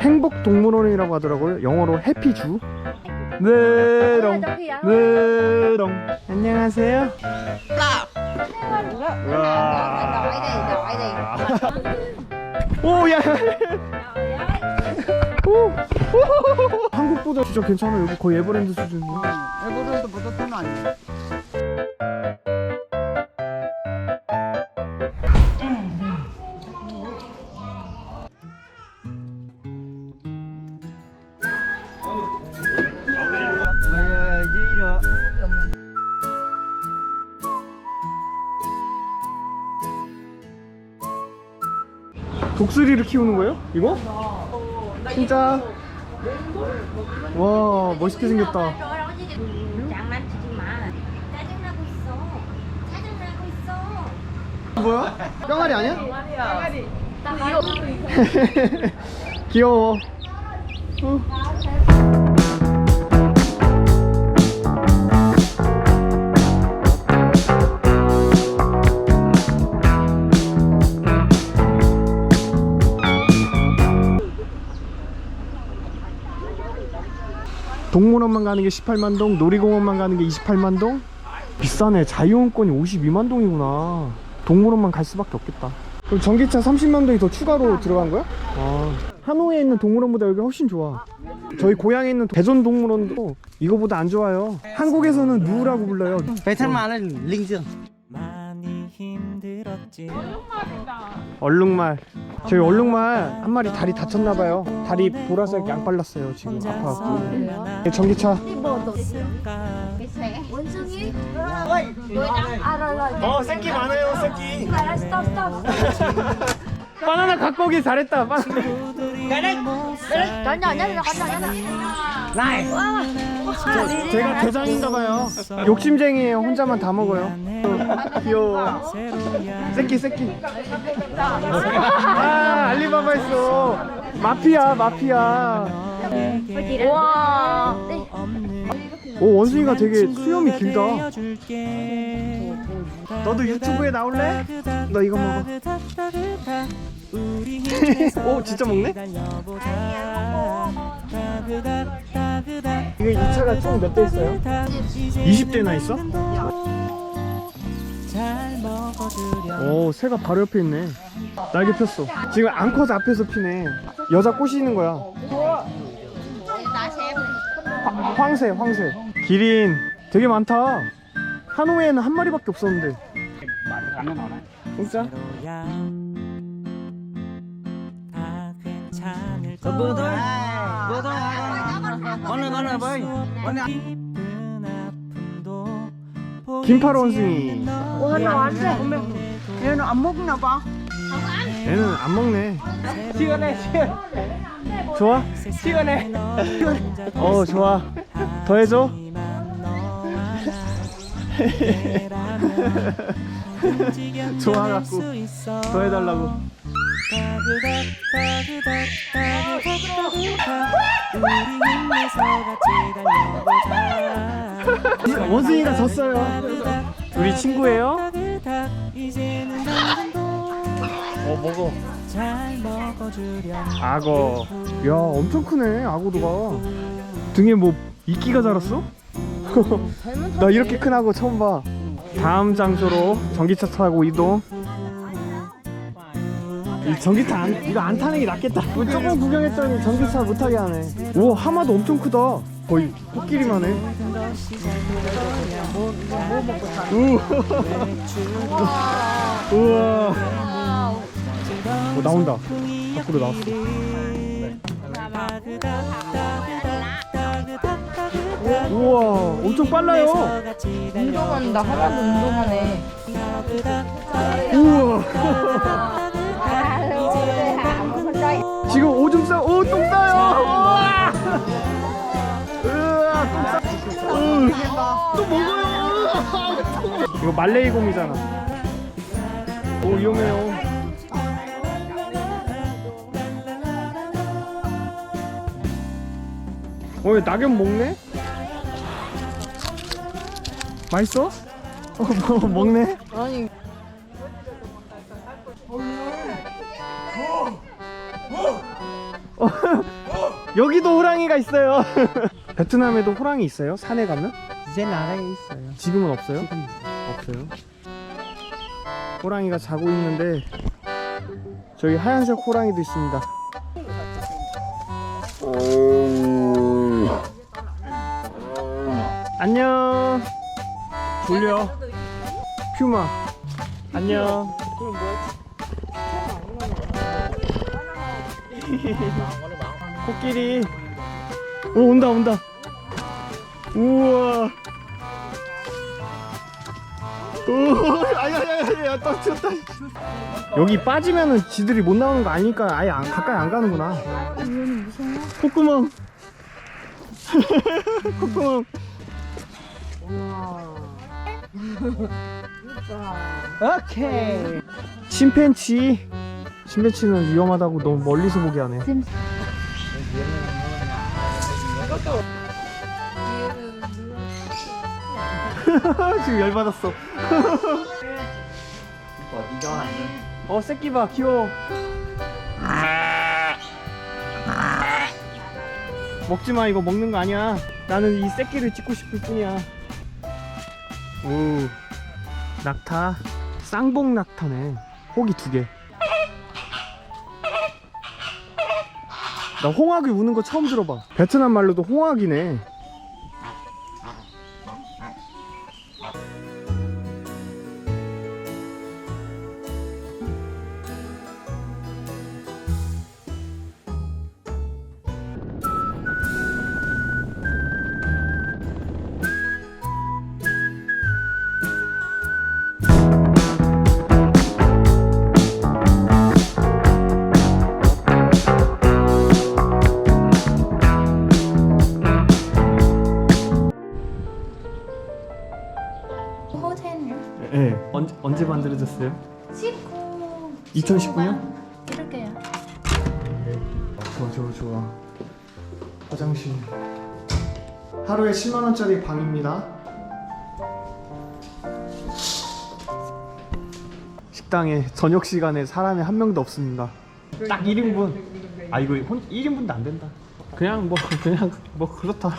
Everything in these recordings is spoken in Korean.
행복 동물원이라고 하더라고요. 영어로 해피주. 네롱 네롱. 안녕하세요. 오 야. 오. 오. 한국보다 진짜 괜찮아. 여기 거의 에버랜드 수준이야. 에버랜드 보다 더 낫네. 독수리를 키우는 거예요? 이거? 진짜. 와 멋있게 생겼다. 장난치지 마. 짜증나고 있어. 짜증나고 있어. 뭐야? 뿅아리 아니야? 귀여워. 어. 동물원만 가는 게 18만 동, 놀이공원만 가는 게 28만 동? 비싸네. 자유원권이 52만 동이구나. 동물원만 갈 수밖에 없겠다. 그럼 전기차 30만 동이 더 추가로 들어간 거야? 아. 하노이에 있는 동물원보다 여기 훨씬 좋아. 저희 고향에 있는 대전 동물원도 이거보다 안 좋아요. 한국에서는 누라고 불러요. 베트남은 링정. 힘들었지 얼룩말. 저희 얼룩말 한 마리 다리 다쳤나 봐요. 다리 보라색 양 발랐어요. 지금 아파갖고. 네, 전기차. 원숭이? 어, 새끼 많아요, 새끼. 바나나 갖고 오길 잘했다. 바나나. 제가 대장인가 봐요. 욕심쟁이에요. 혼자만 다 먹어요. 귀여워. 새끼 새끼. 아 알리바바 있어. 마피아 마피아. 와. 오 원숭이가 되게 수염이 길다. 너도 유튜브에 나올래? 너 이거 먹어. 오 진짜 먹네? 이거 이 차가 총 몇 대 있어요? 20대나 있어? 오 새가 바로 옆에 있네 날개 폈어 지금 앙컷 앞에서 피네 여자 꼬시는 거야 화- 황새 황새 기린 되게 많다 하노이에는 한 마리밖에 없었는데 진짜? này. 기쁜 아픔도 긴팔 원숭이 와, 나 완전. 얘는 안 먹나 봐. 얘는 안 먹네 시원해, 시원. 좋아? 시원해. 어 좋아 더 해줘 좋아갖고 더 해달라고. 원숭이가 졌어요. 우리 친구예요? 어 먹어. 잘 먹어주렴. 악어. 야 엄청 크네 악어도가. 등에 뭐 이끼가 자랐어? 나 이렇게 큰 악어 처음 봐. 다음 장소로 전기차 타고 이동. 이 전기차 안, 이거 안 타는 게 낫겠다. 뭐 조금 구경했더니 전기차 못 타게 하네. 오 하마도 엄청 크다. 거의 코끼리만 해. 우. 우와. 어, 나온다. 밖으로 나왔어 우와 엄청 빨라요 운동한다. 하나도 운동하네. 우와 지금 오줌 싸, 오, 똥 싸요! 우와! 으아, 똥 싸. 으, 또 먹어요! 이거 말레이 곰이잖아. 오, 위험해요. 어, 얘 낙엽 먹네? 맛있어? 어, 뭐, 먹네? 아니 여기도 호랑이가 있어요. 베트남에도 호랑이 있어요? 산에 가면? 이제 나라에 있어요. 지금은 없어요? 없어요. 호랑이가 자고 있는데 저기 하얀색 호랑이도 있습니다. 안녕. 졸려. 퓨마. 안녕. 코끼리. 오 온다 온다. 우와. 오, 아야야야야, 떨어졌다. 여기 빠지면은 지들이 못 나오는 거 아니니까 아예 안, 가까이 안 가는구나. 콧구멍. 콧구멍. 오케이. 침팬치. 침팬치는 위험하다고 너무 멀리서 보게 하네. 지금 열 받았어. 어, 새끼 봐, 귀여워. 먹지 마, 이거 먹는 거 아니야. 나는 이 새끼를 찍고 싶을 뿐이야. 오, 낙타. 쌍봉 낙타네. 호기 두 개. 나 홍학이 우는 거 처음 들어봐. 베트남 말로도 홍학이네. 만들어졌어요? 19 2019년? 이렇게요 좋아 좋아 좋아. 화장실. 하루에 10만 원짜리 방입니다. 식당에 저녁 시간에 사람이 한 명도 없습니다. 딱 1인분. 아 이거 혼 1인분도 안 된다. 그냥 뭐 그냥 뭐 그렇다.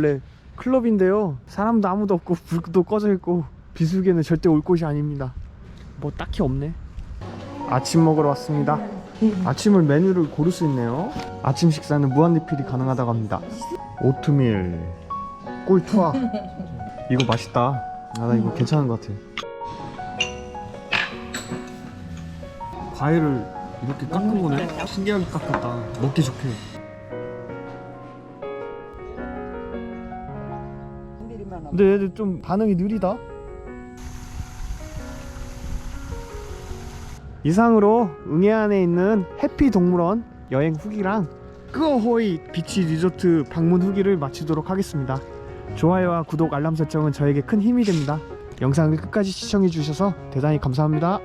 원래 클럽인데요. 사람도 아무도 없고 불도 꺼져 있고 비수기에는 절대 올 곳이 아닙니다. 뭐 딱히 없네. 아침 먹으러 왔습니다. 아침을 메뉴를 고를 수 있네요. 아침 식사는 무한 리필이 가능하다고 합니다. 오트밀 꿀투아 이거 맛있다. 아, 나 이거 괜찮은 것 같아. 과일을 이렇게 깎은 거네? 신기하게 깎았다. 먹기 좋게 근데 얘들 좀 반응이 느리다. 이상으로 응해안에 있는 해피 동물원 여행 후기랑 끄어호이 비치 리조트 방문 후기를 마치도록 하겠습니다. 좋아요와 구독 알람 설정은 저에게 큰 힘이 됩니다. 영상을 끝까지 시청해 주셔서 대단히 감사합니다.